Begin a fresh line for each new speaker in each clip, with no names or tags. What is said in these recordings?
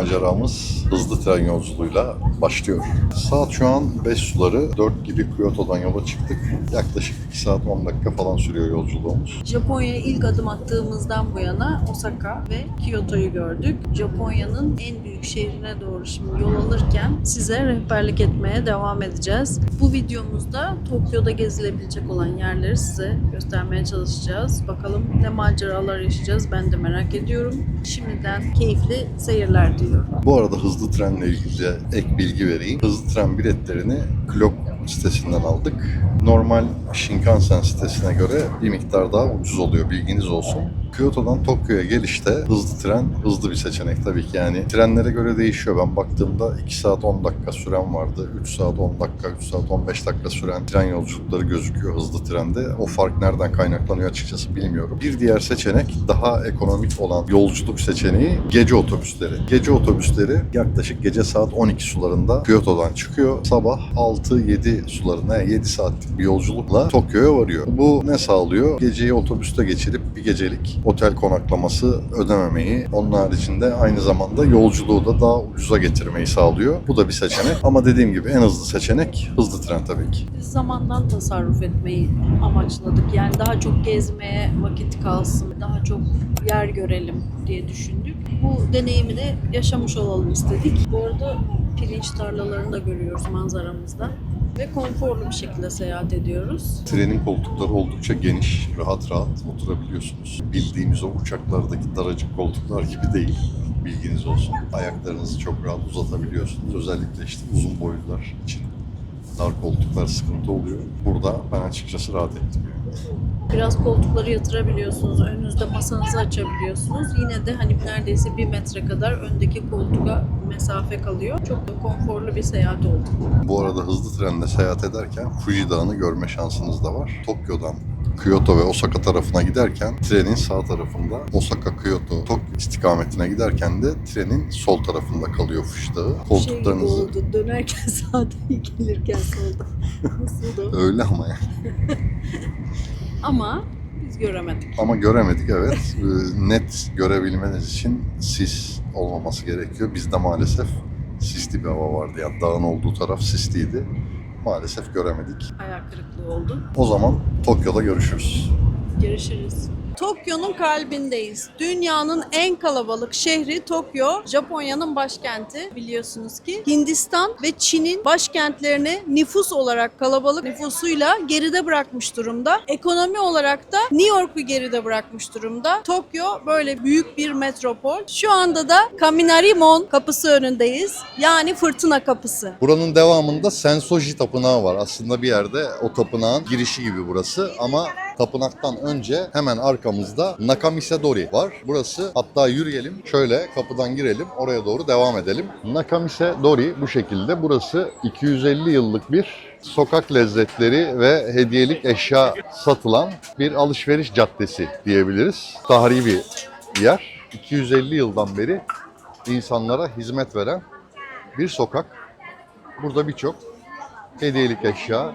Maceramız hızlı tren yolculuğuyla başlıyor. Saat şu an 5 suları. 4 gibi Kyoto'dan yola çıktık. Yaklaşık 2 saat 10 dakika falan sürüyor yolculuğumuz.
Japonya'ya ilk adım attığımızdan bu yana Osaka ve Kyoto'yu gördük. Japonya'nın en büyük şehrine doğru şimdi yol alırken size rehberlik etmeye devam edeceğiz. Bu videomuzda Tokyo'da gezilebilecek olan yerleri size göstermeye çalışacağız. Bakalım ne maceralar yaşayacağız ben de merak ediyorum. Şimdiden keyifli seyirler diliyorum.
Bu arada hızlı trenle ilgili ek bilgi vereyim. Hızlı tren biletlerini Klock sitesinden aldık. Normal Shinkansen sitesine göre bir miktar daha ucuz oluyor bilginiz olsun. Kyoto'dan Tokyo'ya gelişte hızlı tren hızlı bir seçenek tabii ki yani trenlere göre değişiyor. Ben baktığımda 2 saat 10 dakika süren vardı. 3 saat 10 dakika, 3 saat 15 dakika süren tren yolculukları gözüküyor hızlı trende. O fark nereden kaynaklanıyor açıkçası bilmiyorum. Bir diğer seçenek daha ekonomik olan yolculuk seçeneği gece otobüsleri. Gece otobüsleri yaklaşık gece saat 12 sularında Kyoto'dan çıkıyor. Sabah 6-7 sularına yani 7 saatlik bir yolculukla Tokyo'ya varıyor. Bu ne sağlıyor? Geceyi otobüste geçirip bir gecelik otel konaklaması ödememeyi, onun haricinde aynı zamanda yolculuğu da daha ucuza getirmeyi sağlıyor. Bu da bir seçenek. Ama dediğim gibi en hızlı seçenek hızlı tren tabii ki.
Zamandan tasarruf etmeyi amaçladık. Yani daha çok gezmeye vakit kalsın, daha çok yer görelim diye düşündük. Bu deneyimi de yaşamış olalım istedik. Bu arada pirinç tarlalarını da görüyoruz manzaramızda. Ve konforlu bir şekilde seyahat ediyoruz.
Trenin koltukları oldukça geniş, rahat rahat oturabiliyorsunuz. Bildiğimiz o uçaklardaki daracık koltuklar gibi değil. Bilginiz olsun. Ayaklarınızı çok rahat uzatabiliyorsunuz. Özellikle işte uzun boylular için dar koltuklar sıkıntı oluyor. Burada ben açıkçası rahat ettim.
Biraz koltukları yatırabiliyorsunuz. Önünüzde masanızı açabiliyorsunuz. Yine de hani neredeyse bir metre kadar öndeki koltuğa mesafe kalıyor. Çok da konforlu bir seyahat oldu.
Bu arada hızlı trenle seyahat ederken Fuji Dağı'nı görme şansınız da var. Tokyo'dan Kyoto ve Osaka tarafına giderken trenin sağ tarafında Osaka, Kyoto, Tokyo istikametine giderken de trenin sol tarafında kalıyor Fuji Dağı.
Şey
Koltuklarınızı
oldu. Dönerken sağda gelirken solda. Nasıldı? o?
öyle ama yani.
Ama biz göremedik.
Ama göremedik evet. Ee, Net görebilmeniz için sis olmaması gerekiyor. Bizde maalesef sisli bir hava vardı. Yani dağın olduğu taraf sisliydi. Maalesef göremedik.
Hayal kırıklığı oldu.
O zaman Tokyo'da görüşürüz.
Görüşürüz. Tokyo'nun kalbindeyiz. Dünyanın en kalabalık şehri Tokyo, Japonya'nın başkenti biliyorsunuz ki. Hindistan ve Çin'in başkentlerini nüfus olarak kalabalık nüfusuyla geride bırakmış durumda. Ekonomi olarak da New York'u geride bırakmış durumda. Tokyo böyle büyük bir metropol. Şu anda da Kaminarimon kapısı önündeyiz. Yani fırtına kapısı.
Buranın devamında Sensoji Tapınağı var. Aslında bir yerde o tapınağın girişi gibi burası ama tapınaktan önce hemen arkamızda Nakamise Dori var. Burası hatta yürüyelim şöyle kapıdan girelim oraya doğru devam edelim. Nakamise Dori bu şekilde. Burası 250 yıllık bir sokak lezzetleri ve hediyelik eşya satılan bir alışveriş caddesi diyebiliriz. Tarihi bir yer. 250 yıldan beri insanlara hizmet veren bir sokak. Burada birçok hediyelik eşya,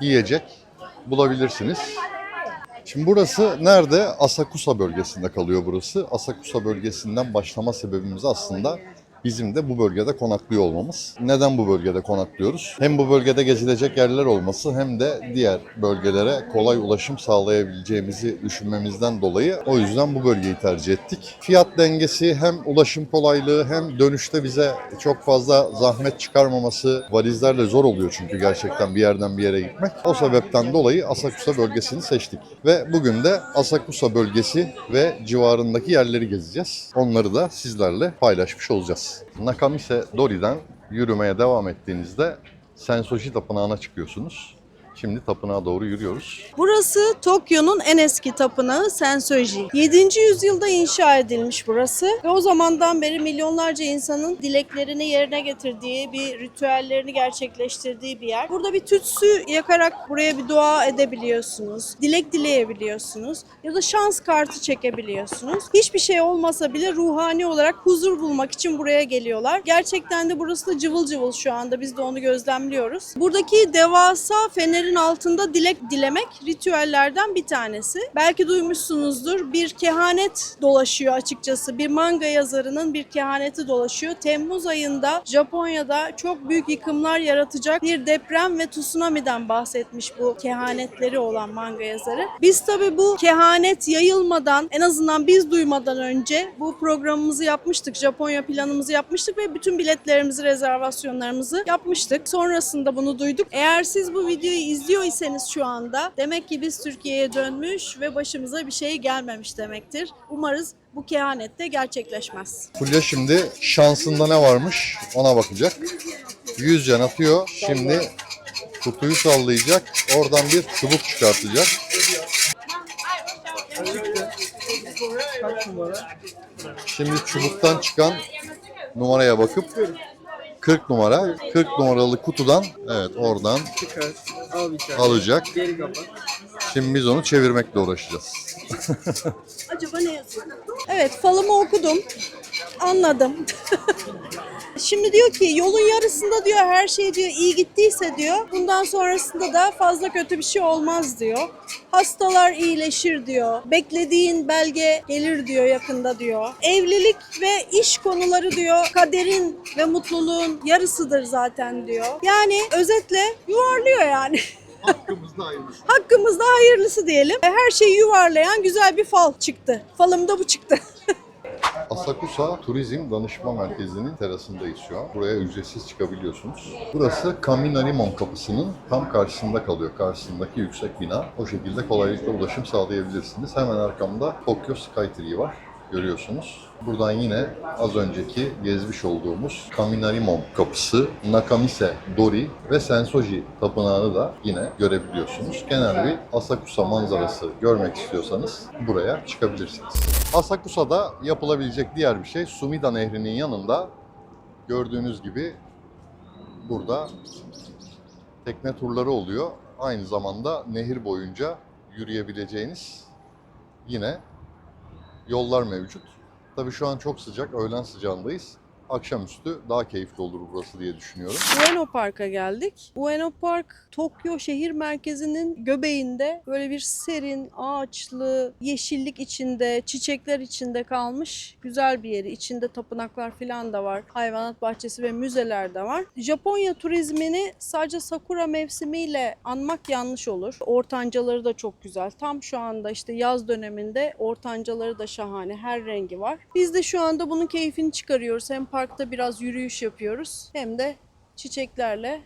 yiyecek bulabilirsiniz. Şimdi burası nerede? Asakusa bölgesinde kalıyor burası. Asakusa bölgesinden başlama sebebimiz aslında bizim de bu bölgede konaklıyor olmamız. Neden bu bölgede konaklıyoruz? Hem bu bölgede gezilecek yerler olması hem de diğer bölgelere kolay ulaşım sağlayabileceğimizi düşünmemizden dolayı o yüzden bu bölgeyi tercih ettik. Fiyat dengesi hem ulaşım kolaylığı hem dönüşte bize çok fazla zahmet çıkarmaması valizlerle zor oluyor çünkü gerçekten bir yerden bir yere gitmek. O sebepten dolayı Asakusa bölgesini seçtik. Ve bugün de Asakusa bölgesi ve civarındaki yerleri gezeceğiz. Onları da sizlerle paylaşmış olacağız. Nakamise Dori'den yürümeye devam ettiğinizde Sensoji Tapınağı'na çıkıyorsunuz. Şimdi tapınağa doğru yürüyoruz.
Burası Tokyo'nun en eski tapınağı Sensoji. 7. yüzyılda inşa edilmiş burası ve o zamandan beri milyonlarca insanın dileklerini yerine getirdiği, bir ritüellerini gerçekleştirdiği bir yer. Burada bir tütsü yakarak buraya bir dua edebiliyorsunuz. Dilek dileyebiliyorsunuz ya da şans kartı çekebiliyorsunuz. Hiçbir şey olmasa bile ruhani olarak huzur bulmak için buraya geliyorlar. Gerçekten de burası da cıvıl cıvıl şu anda biz de onu gözlemliyoruz. Buradaki devasa feneri fenerin altında dilek dilemek ritüellerden bir tanesi. Belki duymuşsunuzdur bir kehanet dolaşıyor açıkçası. Bir manga yazarının bir kehaneti dolaşıyor. Temmuz ayında Japonya'da çok büyük yıkımlar yaratacak bir deprem ve tsunami'den bahsetmiş bu kehanetleri olan manga yazarı. Biz tabii bu kehanet yayılmadan en azından biz duymadan önce bu programımızı yapmıştık. Japonya planımızı yapmıştık ve bütün biletlerimizi, rezervasyonlarımızı yapmıştık. Sonrasında bunu duyduk. Eğer siz bu videoyu izliyor iseniz şu anda demek ki biz Türkiye'ye dönmüş ve başımıza bir şey gelmemiş demektir. Umarız bu kehanet de gerçekleşmez.
Fulya şimdi şansında ne varmış ona bakacak. 100 can atıyor. Şimdi kutuyu sallayacak. Oradan bir çubuk çıkartacak. Şimdi çubuktan çıkan numaraya bakıp 40 numara. 40 numaralı kutudan evet oradan.
Al bir tane.
alacak.
Geri kapat.
Şimdi biz onu çevirmekle uğraşacağız.
Acaba ne yazıyor? Evet falımı okudum. Anladım. Şimdi diyor ki yolun yarısında diyor her şey diyor iyi gittiyse diyor. Bundan sonrasında da fazla kötü bir şey olmaz diyor. Hastalar iyileşir diyor. Beklediğin belge gelir diyor yakında diyor. Evlilik ve iş konuları diyor kaderin ve mutluluğun yarısıdır zaten diyor. Yani özetle yuvarlıyor yani.
Hakkımızda hayırlısı.
Hakkımızda hayırlısı diyelim. Her şeyi yuvarlayan güzel bir fal çıktı. Falımda bu çıktı.
Asakusa Turizm Danışma Merkezi'nin terasındayız şu an. Buraya ücretsiz çıkabiliyorsunuz. Burası Kaminarimon kapısının tam karşısında kalıyor. Karşısındaki yüksek bina. O şekilde kolaylıkla ulaşım sağlayabilirsiniz. Hemen arkamda Tokyo Skytree var. Görüyorsunuz. Buradan yine az önceki gezmiş olduğumuz Kaminarimon kapısı, Nakamise Dori ve Sensoji tapınağını da yine görebiliyorsunuz. Genel bir Asakusa manzarası görmek istiyorsanız buraya çıkabilirsiniz. Asakusa'da yapılabilecek diğer bir şey Sumida Nehri'nin yanında gördüğünüz gibi burada tekne turları oluyor. Aynı zamanda nehir boyunca yürüyebileceğiniz yine yollar mevcut. Tabii şu an çok sıcak, öğlen sıcağındayız. Akşamüstü daha keyifli olur burası diye düşünüyorum.
Ueno Park'a geldik. Ueno Park Tokyo şehir merkezinin göbeğinde böyle bir serin, ağaçlı, yeşillik içinde, çiçekler içinde kalmış güzel bir yeri. İçinde tapınaklar falan da var. Hayvanat bahçesi ve müzeler de var. Japonya turizmini sadece sakura mevsimiyle anmak yanlış olur. Ortancaları da çok güzel. Tam şu anda işte yaz döneminde ortancaları da şahane. Her rengi var. Biz de şu anda bunun keyfini çıkarıyoruz. Hem parkta biraz yürüyüş yapıyoruz hem de çiçeklerle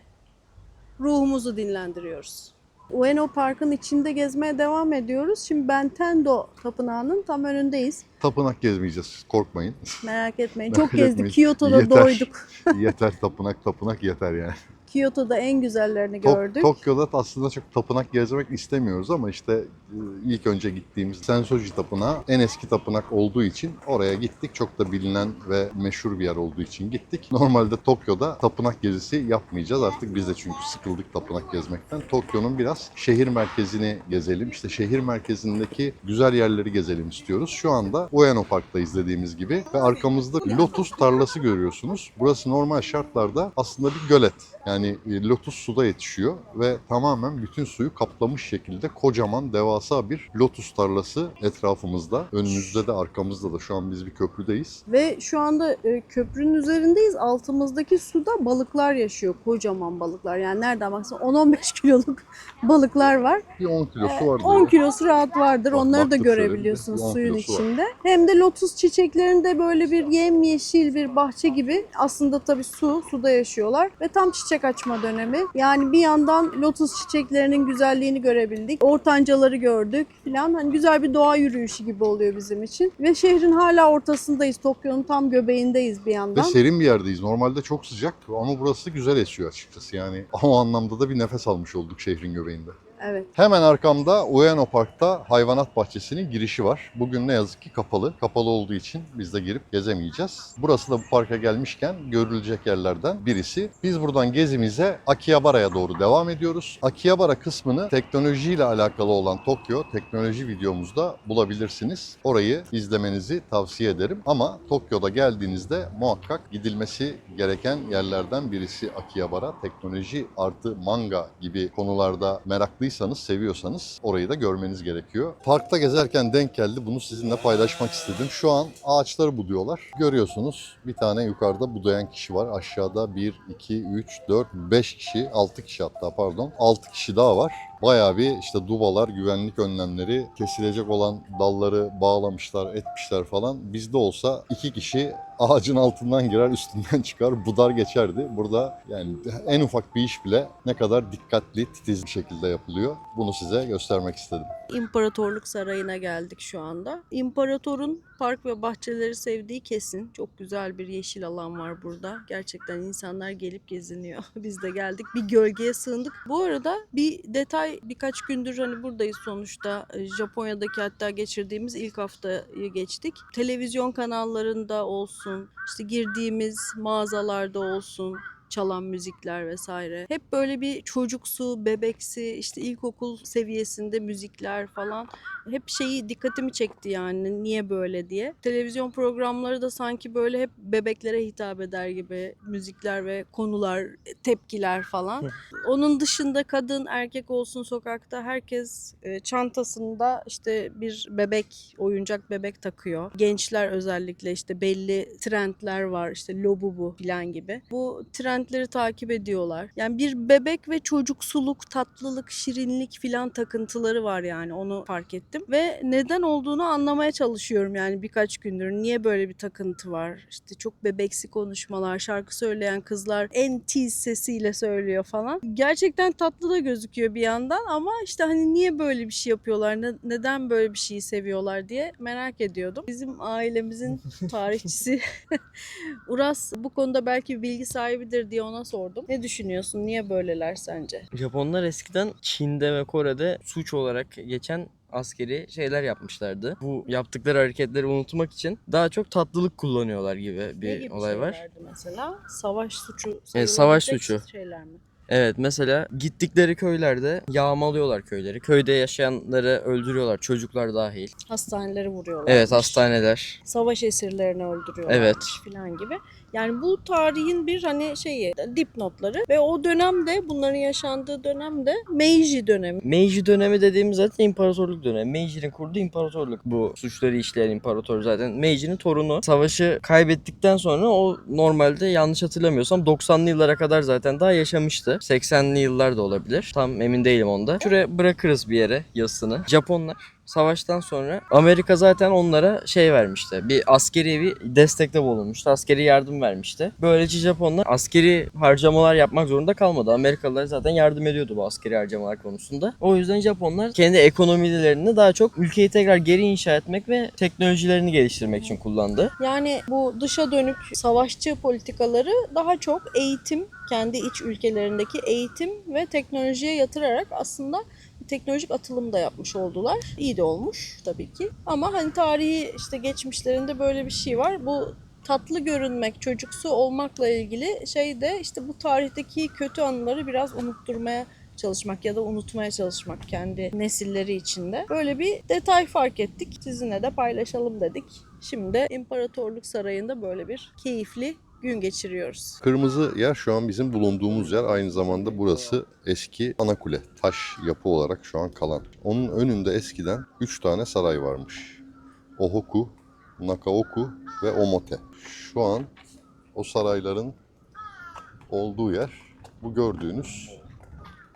ruhumuzu dinlendiriyoruz. Ueno Park'ın içinde gezmeye devam ediyoruz. Şimdi Bentendo Tapınağı'nın tam önündeyiz.
Tapınak gezmeyeceğiz, korkmayın.
Merak etmeyin.
Merak
Çok gezdik. Kyoto'da
Yeter.
doyduk.
yeter tapınak, tapınak yeter yani.
Kyoto'da en güzellerini
Tok-
gördük.
Tokyo'da aslında çok tapınak gezmek istemiyoruz ama işte e, ilk önce gittiğimiz Sensoji Tapınağı en eski tapınak olduğu için oraya gittik. Çok da bilinen ve meşhur bir yer olduğu için gittik. Normalde Tokyo'da tapınak gezisi yapmayacağız artık biz de çünkü sıkıldık tapınak gezmekten. Tokyo'nun biraz şehir merkezini gezelim. İşte şehir merkezindeki güzel yerleri gezelim istiyoruz. Şu anda Ueno Park'ta izlediğimiz gibi ve arkamızda lotus tarlası görüyorsunuz. Burası normal şartlarda aslında bir gölet. Yani e, lotus suda yetişiyor ve tamamen bütün suyu kaplamış şekilde kocaman devasa bir lotus tarlası etrafımızda. Önümüzde de arkamızda da şu an biz bir köprüdeyiz.
Ve şu anda e, köprünün üzerindeyiz. Altımızdaki suda balıklar yaşıyor. Kocaman balıklar. Yani nereden baksan 10-15 kiloluk balıklar var.
Bir 10 kilosu
Ee,
vardı.
10 kilosu rahat vardır.
Bak,
Onları da
10
suyun
kilosu var.
içinde. Hem de lotus çiçeklerinde böyle bir yemyeşil bir bahçe gibi. Aslında tabii su, suda yaşıyorlar ve tam çiçek açma dönemi. Yani bir yandan lotus çiçeklerinin güzelliğini görebildik. Ortancaları gördük falan. Hani güzel bir doğa yürüyüşü gibi oluyor bizim için. Ve şehrin hala ortasındayız. Tokyo'nun tam göbeğindeyiz bir
Ve
yandan.
serin bir yerdeyiz. Normalde çok sıcak ama burası güzel esiyor açıkçası. Yani o anlamda da bir nefes almış olduk şehrin göbeğinde.
Evet.
Hemen arkamda Ueno Park'ta hayvanat bahçesinin girişi var. Bugün ne yazık ki kapalı. Kapalı olduğu için biz de girip gezemeyeceğiz. Burası da bu parka gelmişken görülecek yerlerden birisi. Biz buradan gezimize Akihabara'ya doğru devam ediyoruz. Akihabara kısmını teknolojiyle alakalı olan Tokyo teknoloji videomuzda bulabilirsiniz. Orayı izlemenizi tavsiye ederim. Ama Tokyo'da geldiğinizde muhakkak gidilmesi gereken yerlerden birisi Akihabara. Teknoloji artı manga gibi konularda meraklıysanız, seviyorsanız orayı da görmeniz gerekiyor. Parkta gezerken denk geldi. Bunu sizinle paylaşmak istedim. Şu an ağaçları buduyorlar. Görüyorsunuz bir tane yukarıda budayan kişi var. Aşağıda 1, 2, 3, 4, 5 kişi, 6 kişi hatta pardon. 6 kişi daha var. Bayağı bir işte dubalar, güvenlik önlemleri, kesilecek olan dalları bağlamışlar, etmişler falan. Bizde olsa iki kişi ağacın altından girer, üstünden çıkar, budar geçerdi. Burada yani en ufak bir iş bile ne kadar dikkatli, titiz bir şekilde yapılıyor. Bunu size göstermek istedim.
İmparatorluk Sarayı'na geldik şu anda. İmparatorun park ve bahçeleri sevdiği kesin. Çok güzel bir yeşil alan var burada. Gerçekten insanlar gelip geziniyor. Biz de geldik. Bir gölgeye sığındık. Bu arada bir detay birkaç gündür hani buradayız sonuçta. Ee, Japonya'daki hatta geçirdiğimiz ilk haftayı geçtik. Televizyon kanallarında olsun, işte girdiğimiz mağazalarda olsun, çalan müzikler vesaire. Hep böyle bir çocuksu, bebeksi, işte ilkokul seviyesinde müzikler falan. Hep şeyi dikkatimi çekti yani niye böyle diye. Televizyon programları da sanki böyle hep bebeklere hitap eder gibi müzikler ve konular, tepkiler falan. Onun dışında kadın, erkek olsun sokakta herkes e, çantasında işte bir bebek, oyuncak bebek takıyor. Gençler özellikle işte belli trendler var işte lobubu falan gibi. Bu trendleri takip ediyorlar. Yani bir bebek ve çocuksuluk, tatlılık, şirinlik filan takıntıları var yani onu fark ettim. Ve neden olduğunu anlamaya çalışıyorum yani birkaç gündür. Niye böyle bir takıntı var? İşte çok bebeksi konuşmalar, şarkı söyleyen kızlar en tiz sesiyle söylüyor falan. Gerçekten tatlı da gözüküyor bir yandan ama işte hani niye böyle bir şey yapıyorlar? Ne- neden böyle bir şeyi seviyorlar diye merak ediyordum. Bizim ailemizin tarihçisi Uras bu konuda belki bilgi sahibidir diye ona sordum. Ne düşünüyorsun? Niye böyleler sence?
Japonlar eskiden Çin'de ve Kore'de suç olarak geçen askeri şeyler yapmışlardı. Bu yaptıkları hareketleri unutmak için daha çok tatlılık kullanıyorlar gibi
ne
bir
gibi
olay var.
mesela? Savaş suçu
Evet, savaş suçu.
şeyler mi?
Evet mesela gittikleri köylerde yağmalıyorlar köyleri. Köyde yaşayanları öldürüyorlar çocuklar dahil.
Hastaneleri vuruyorlar.
Evet hastaneler.
Savaş esirlerini öldürüyorlar
Evet.
falan gibi. Yani bu tarihin bir hani şeyi dipnotları ve o dönemde bunların yaşandığı dönemde Meiji dönemi.
Meiji dönemi dediğimiz zaten imparatorluk dönemi. Meiji'nin kurduğu imparatorluk. Bu suçları işleyen imparator zaten. Meiji'nin torunu. Savaşı kaybettikten sonra o normalde yanlış hatırlamıyorsam 90'lı yıllara kadar zaten daha yaşamıştı. 80'li yıllar da olabilir. Tam emin değilim onda. Şuraya bırakırız bir yere yazısını. Japonlar savaştan sonra Amerika zaten onlara şey vermişti. Bir askeri bir destekte bulunmuştu. Askeri yardım vermişti. Böylece Japonlar askeri harcamalar yapmak zorunda kalmadı. Amerikalılar zaten yardım ediyordu bu askeri harcamalar konusunda. O yüzden Japonlar kendi ekonomilerini daha çok ülkeyi tekrar geri inşa etmek ve teknolojilerini geliştirmek için kullandı.
Yani bu dışa dönük savaşçı politikaları daha çok eğitim, kendi iç ülkelerindeki eğitim ve teknolojiye yatırarak aslında teknolojik atılım da yapmış oldular. İyi de olmuş tabii ki. Ama hani tarihi işte geçmişlerinde böyle bir şey var. Bu tatlı görünmek, çocuksu olmakla ilgili şey de işte bu tarihteki kötü anıları biraz unutturmaya çalışmak ya da unutmaya çalışmak kendi nesilleri içinde. Böyle bir detay fark ettik. Sizinle de paylaşalım dedik. Şimdi İmparatorluk Sarayı'nda böyle bir keyifli gün geçiriyoruz.
Kırmızı yer şu an bizim bulunduğumuz yer. Aynı zamanda burası eski ana kule. Taş yapı olarak şu an kalan. Onun önünde eskiden 3 tane saray varmış. Ohoku, Nakaoku ve Omote. Şu an o sarayların olduğu yer bu gördüğünüz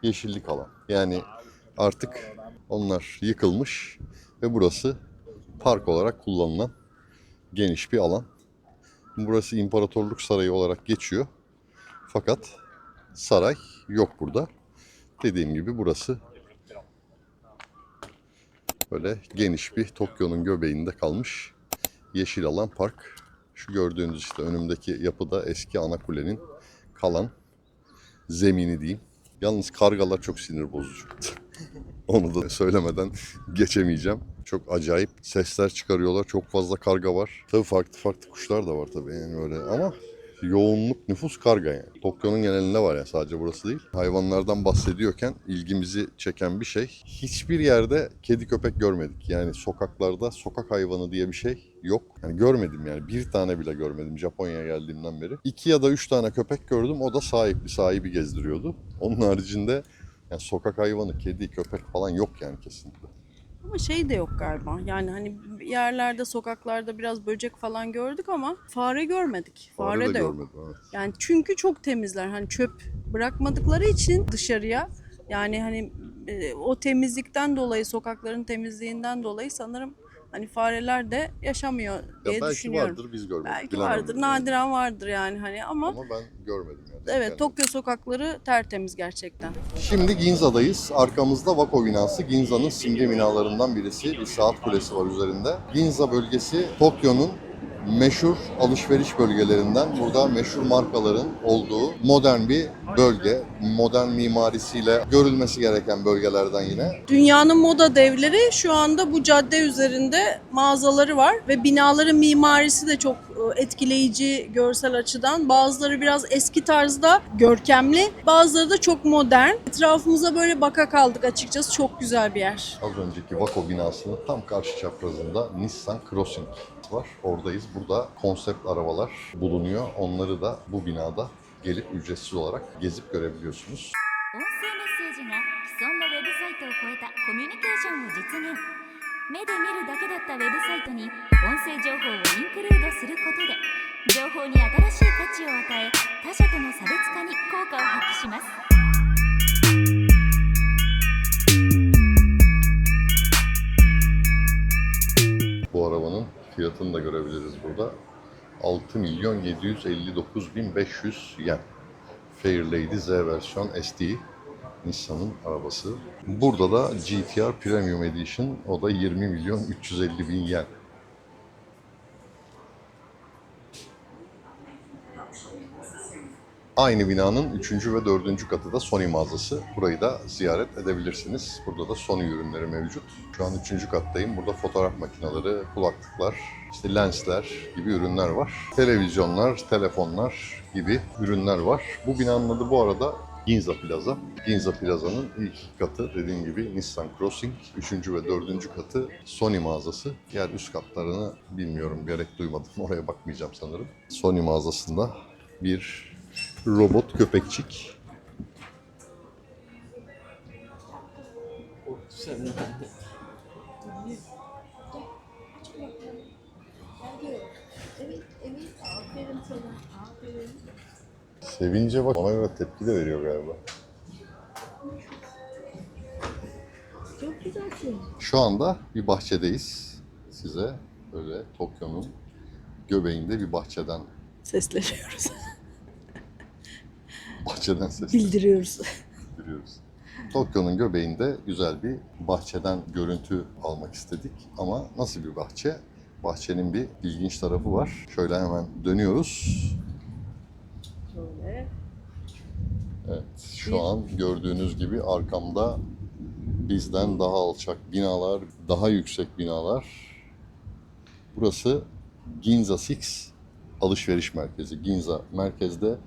yeşillik alan. Yani artık onlar yıkılmış ve burası park olarak kullanılan geniş bir alan. Burası İmparatorluk Sarayı olarak geçiyor. Fakat saray yok burada. Dediğim gibi burası böyle geniş bir Tokyo'nun göbeğinde kalmış yeşil alan park. Şu gördüğünüz işte önümdeki yapıda eski ana kulenin kalan zemini diyeyim. Yalnız kargalar çok sinir bozucu. Onu da söylemeden geçemeyeceğim. Çok acayip sesler çıkarıyorlar. Çok fazla karga var. Tabii farklı farklı kuşlar da var tabii yani öyle ama yoğunluk nüfus karga yani. Tokyo'nun genelinde var ya sadece burası değil. Hayvanlardan bahsediyorken ilgimizi çeken bir şey. Hiçbir yerde kedi köpek görmedik. Yani sokaklarda sokak hayvanı diye bir şey yok. Yani görmedim yani bir tane bile görmedim Japonya'ya geldiğimden beri. İki ya da üç tane köpek gördüm o da sahipli sahibi gezdiriyordu. Onun haricinde yani sokak hayvanı, kedi, köpek falan yok yani kesinlikle.
Ama şey de yok galiba. Yani hani yerlerde, sokaklarda biraz böcek falan gördük ama fare görmedik. Fare, de, yok.
görmedim evet.
Yani çünkü çok temizler. Hani çöp bırakmadıkları için dışarıya yani hani e, o temizlikten dolayı, sokakların temizliğinden dolayı sanırım hani fareler de yaşamıyor
Ya
diye
belki
düşünüyorum.
vardır biz görmedik.
Belki
bilemem
vardır,
yani.
nadiren vardır yani hani ama,
Ama ben görmedim yani.
evet
Yani.
Tokyo sokakları tertemiz gerçekten.
Şimdi Ginza'dayız. Arkamızda Wako binası. Ginza'nın simge binalarından birisi. Bir saat kulesi var üzerinde. Ginza bölgesi Tokyo'nun meşhur alışveriş bölgelerinden. Burada meşhur markaların olduğu modern bir bölge. Modern mimarisiyle görülmesi gereken bölgelerden yine.
Dünyanın moda devleri şu anda bu cadde üzerinde mağazaları var ve binaların mimarisi de çok e, etkileyici görsel açıdan. Bazıları biraz eski tarzda görkemli, bazıları da çok modern. Etrafımıza böyle baka kaldık açıkçası. Çok güzel bir yer.
Az önceki Wako binasının tam karşı çaprazında Nissan Crossing var. Oradayız. Burada konsept arabalar bulunuyor. Onları da bu binada gelip ücretsiz olarak gezip görebiliyorsunuz.
音声メッセージが既存のウェブサイトを超えたコミュニケーションを実現目で見るだけだったウェブサイトに音声情報をインクルードすることで情報に新しい価値を与え他社との差別化に効果を発揮します
Bu arabanın fiyatını da görebiliriz burada. 6 milyon 759 bin 500 yen. Fairlady Z versiyon SD Nissan'ın arabası. Burada da GTR Premium Edition o da 20 milyon 350 bin yen. Aynı binanın 3. ve 4. katı da Sony mağazası. Burayı da ziyaret edebilirsiniz. Burada da Sony ürünleri mevcut. Şu an 3. kattayım. Burada fotoğraf makineleri, kulaklıklar, işte lensler gibi ürünler var. Televizyonlar, telefonlar gibi ürünler var. Bu binanın adı bu arada Ginza Plaza. Ginza Plaza'nın ilk katı dediğim gibi Nissan Crossing, 3. ve 4. katı Sony mağazası. Diğer üst katlarını bilmiyorum, gerek duymadım. Oraya bakmayacağım sanırım. Sony mağazasında bir robot köpekçik. Sevince bak ona göre tepki de veriyor galiba. Şu anda bir bahçedeyiz. Size böyle Tokyo'nun göbeğinde bir bahçeden
Sesleniyoruz,
bahçeden ses
bildiriyoruz.
görüyoruz. Tokyo'nun göbeğinde güzel bir bahçeden görüntü almak istedik. Ama nasıl bir bahçe? Bahçenin bir ilginç tarafı var. Şöyle hemen dönüyoruz.
Şöyle.
Evet, şu an gördüğünüz gibi arkamda bizden daha alçak binalar, daha yüksek binalar. Burası Ginza Six alışveriş merkezi. Ginza merkezde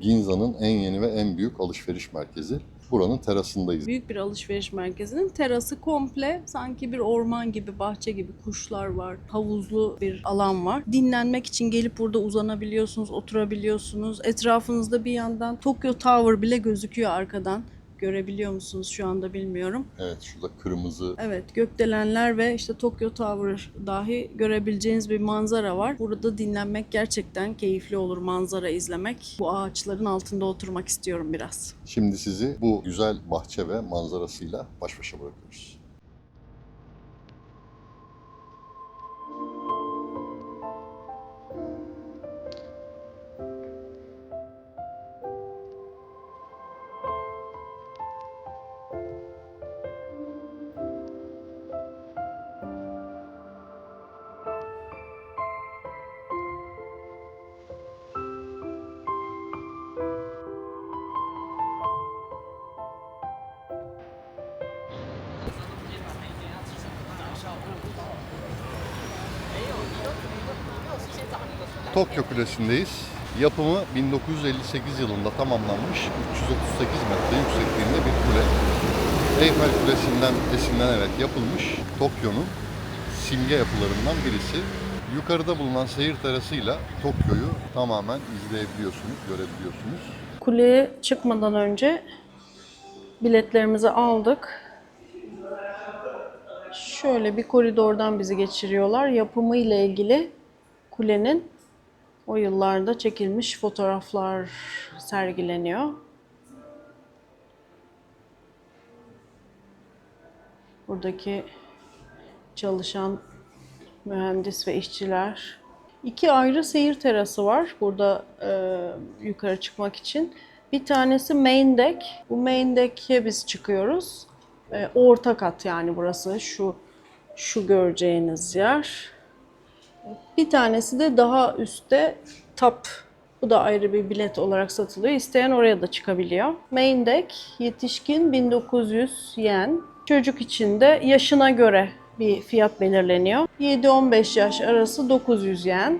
Ginza'nın en yeni ve en büyük alışveriş merkezi. Buranın terasındayız.
Büyük bir alışveriş merkezinin terası komple sanki bir orman gibi, bahçe gibi kuşlar var. Havuzlu bir alan var. Dinlenmek için gelip burada uzanabiliyorsunuz, oturabiliyorsunuz. Etrafınızda bir yandan Tokyo Tower bile gözüküyor arkadan. Görebiliyor musunuz şu anda bilmiyorum.
Evet, şurada kırmızı
Evet gökdelenler ve işte Tokyo Tower dahi görebileceğiniz bir manzara var. Burada dinlenmek gerçekten keyifli olur manzara izlemek. Bu ağaçların altında oturmak istiyorum biraz.
Şimdi sizi bu güzel bahçe ve manzarasıyla baş başa bırakıyoruz. Tokyo Kulesi'ndeyiz. Yapımı 1958 yılında tamamlanmış 338 metre yüksekliğinde bir kule. Eyfel Kulesi'nden esinlenerek yapılmış Tokyo'nun simge yapılarından birisi. Yukarıda bulunan seyir terasıyla Tokyo'yu tamamen izleyebiliyorsunuz, görebiliyorsunuz.
Kuleye çıkmadan önce biletlerimizi aldık. Şöyle bir koridordan bizi geçiriyorlar. Yapımı ile ilgili kulenin o yıllarda çekilmiş fotoğraflar sergileniyor. Buradaki çalışan mühendis ve işçiler. İki ayrı seyir terası var burada e, yukarı çıkmak için. Bir tanesi main deck. Bu main deck'e biz çıkıyoruz. E, orta kat yani burası şu şu göreceğiniz yer. Bir tanesi de daha üstte top. Bu da ayrı bir bilet olarak satılıyor. İsteyen oraya da çıkabiliyor. Main deck yetişkin 1900 yen. Çocuk için de yaşına göre bir fiyat belirleniyor. 7-15 yaş arası 900 yen.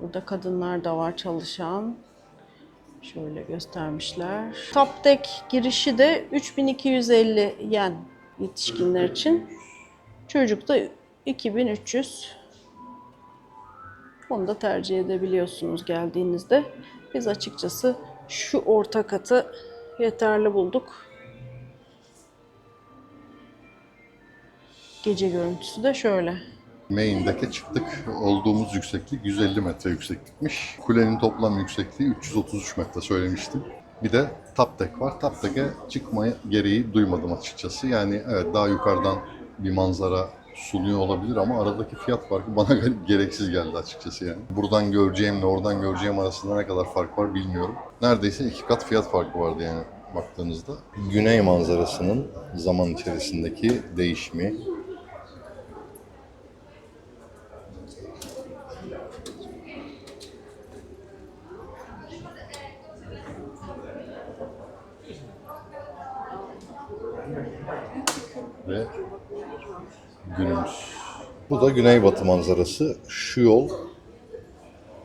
Burada kadınlar da var çalışan. Şöyle göstermişler. Top deck girişi de 3250 yen yetişkinler için. Çocuk da 2300. Onu da tercih edebiliyorsunuz geldiğinizde. Biz açıkçası şu orta katı yeterli bulduk. Gece görüntüsü de şöyle.
Main deck'e çıktık. Olduğumuz yükseklik 150 metre yükseklikmiş. Kulenin toplam yüksekliği 333 metre söylemiştim. Bir de top deck var. Top deck'e çıkmaya gereği duymadım açıkçası. Yani evet daha yukarıdan bir manzara sunuyor olabilir ama aradaki fiyat farkı bana gereksiz geldi açıkçası yani. Buradan göreceğimle oradan göreceğim arasında ne kadar fark var bilmiyorum. Neredeyse iki kat fiyat farkı vardı yani baktığınızda. Güney manzarasının zaman içerisindeki değişimi, ve günümüz. Bu da güneybatı manzarası. Şu yol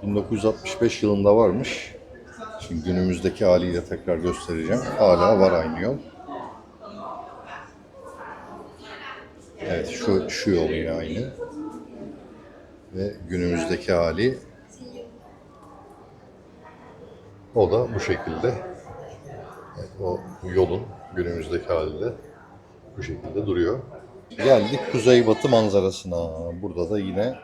1965 yılında varmış. Şimdi günümüzdeki haliyle tekrar göstereceğim. Hala var aynı yol. Evet şu, şu yol yine aynı. Ve günümüzdeki hali o da bu şekilde. Evet, o yolun günümüzdeki hali de bu şekilde duruyor. Geldik kuzeybatı manzarasına. Burada da yine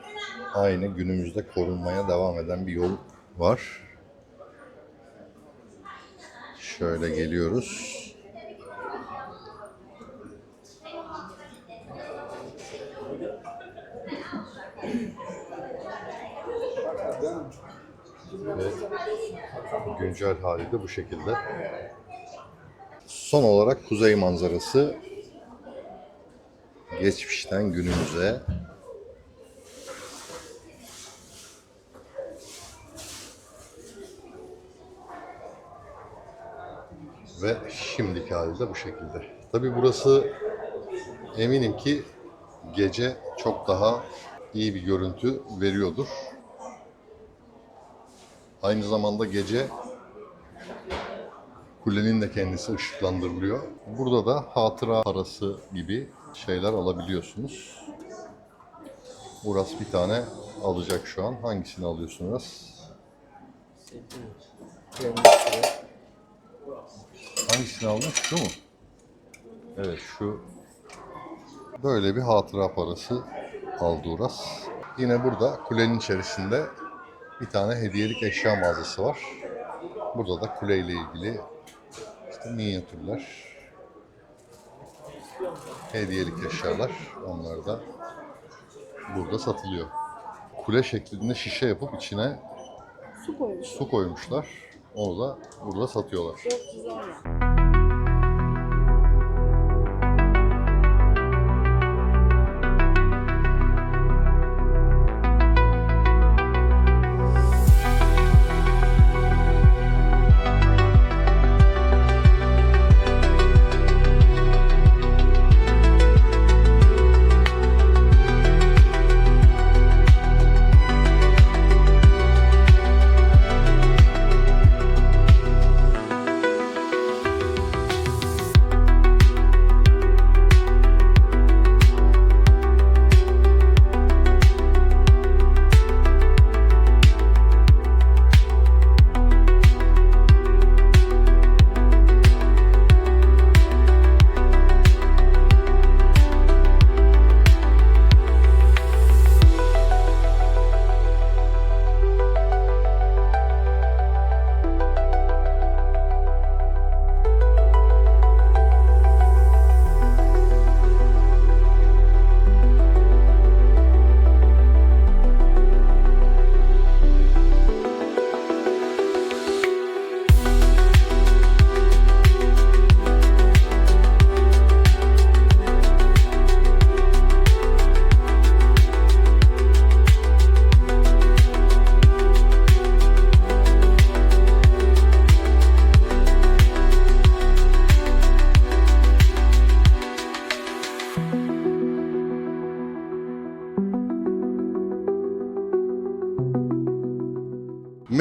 aynı günümüzde korunmaya devam eden bir yol var. Şöyle geliyoruz. Ve güncel hali de bu şekilde. Son olarak kuzey manzarası geçmişten günümüze ve şimdiki hali de bu şekilde. Tabi burası eminim ki gece çok daha iyi bir görüntü veriyordur. Aynı zamanda gece kulenin de kendisi ışıklandırılıyor. Burada da hatıra parası gibi şeyler alabiliyorsunuz. Uras bir tane alacak şu an. Hangisini alıyorsun Uras? Hangisini aldın? Şu mu? Evet şu. Böyle bir hatıra parası aldı Uras. Yine burada kulenin içerisinde bir tane hediyelik eşya mağazası var. Burada da kuleyle ilgili işte minyatürler, hediyelik eşyalar onlar da burada satılıyor. Kule şeklinde şişe yapıp içine
Su koymuş.
su koymuşlar. Onu da burada satıyorlar.
410 yen.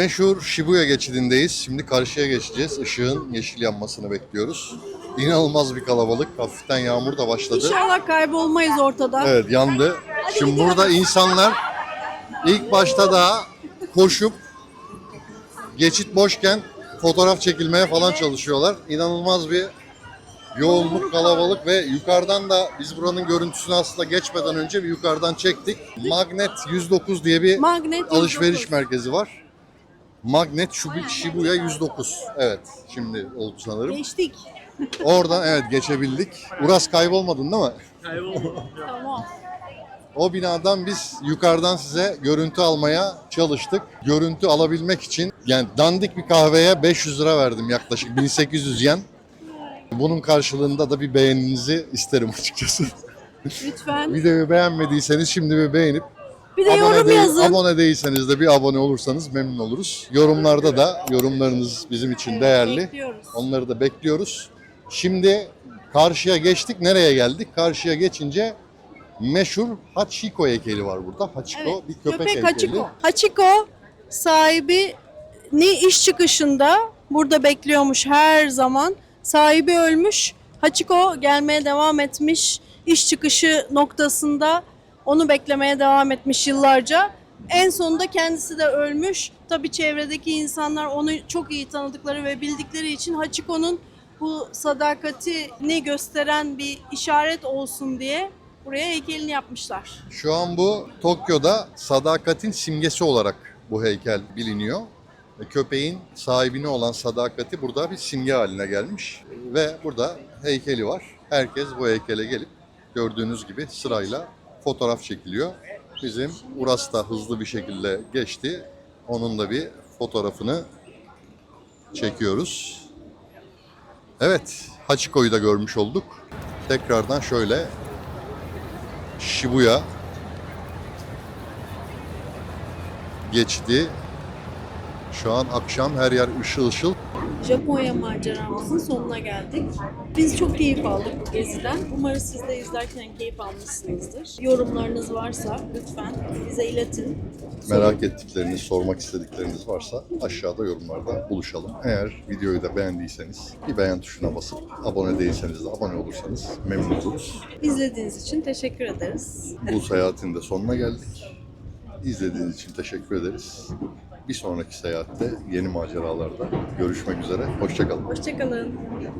Meşhur Shibuya geçidindeyiz. Şimdi karşıya geçeceğiz. Işığın yeşil yanmasını bekliyoruz. İnanılmaz bir kalabalık. Hafiften yağmur da başladı.
İnşallah kaybolmayız ortada.
Evet yandı. Şimdi burada insanlar ilk başta daha koşup geçit boşken fotoğraf çekilmeye falan çalışıyorlar. İnanılmaz bir yoğunluk, kalabalık ve yukarıdan da biz buranın görüntüsünü aslında geçmeden önce bir yukarıdan çektik. Magnet 109 diye bir
Magnet
alışveriş
109.
merkezi var. Magnet Shibu- Shibuya 109. Evet şimdi oldu sanırım.
Geçtik.
Oradan evet geçebildik. Uras kaybolmadın değil mi?
Tamam.
O binadan biz yukarıdan size görüntü almaya çalıştık. Görüntü alabilmek için yani dandik bir kahveye 500 lira verdim yaklaşık 1800 yen. Bunun karşılığında da bir beğeninizi isterim açıkçası.
Lütfen.
Videoyu beğenmediyseniz şimdi bir beğenip
Bir de yorum
değil-
yazın.
abone değilseniz de bir abone olursanız memnun oluruz. Yorumlarda da yorumlarınız bizim için değerli.
Bekliyoruz.
Onları da bekliyoruz. Şimdi karşıya geçtik. Nereye geldik? Karşıya geçince meşhur Hachiko heykeli var burada. Hachiko
Evet,
bir köpek,
köpek
heykeli.
Hachiko. Hachiko sahibini iş çıkışında burada bekliyormuş her zaman. Sahibi ölmüş. Hachiko gelmeye devam etmiş. İş çıkışı noktasında onu beklemeye devam etmiş yıllarca. En sonunda kendisi de ölmüş. Tabii çevredeki insanlar onu çok iyi tanıdıkları ve bildikleri için Hachiko'nun bu sadakatini gösteren bir işaret olsun diye buraya heykelini yapmışlar.
Şu an bu Tokyo'da sadakatin simgesi olarak bu heykel biliniyor. Köpeğin sahibine olan sadakati burada bir simge haline gelmiş. Ve burada heykeli var. Herkes bu heykele gelip gördüğünüz gibi sırayla fotoğraf çekiliyor. Bizim Uras da hızlı bir şekilde geçti. Onun da bir fotoğrafını çekiyoruz. Evet, Hachiko'yu da görmüş olduk. Tekrardan şöyle Shibuya geçti. Şu an akşam her yer ışıl ışıl.
Japonya maceramızın sonuna geldik. Biz çok keyif aldık bu geziden. Umarız siz de izlerken keyif almışsınızdır. Yorumlarınız varsa lütfen bize iletin.
Merak ettikleriniz, sormak istedikleriniz varsa aşağıda yorumlarda buluşalım. Eğer videoyu da beğendiyseniz bir beğen tuşuna basıp abone değilseniz de abone olursanız memnun oluruz.
İzlediğiniz için teşekkür ederiz.
Bu seyahatin de sonuna geldik. İzlediğiniz için teşekkür ederiz. Bir sonraki seyahatte yeni maceralarda görüşmek üzere. Hoşçakalın.
Hoşçakalın.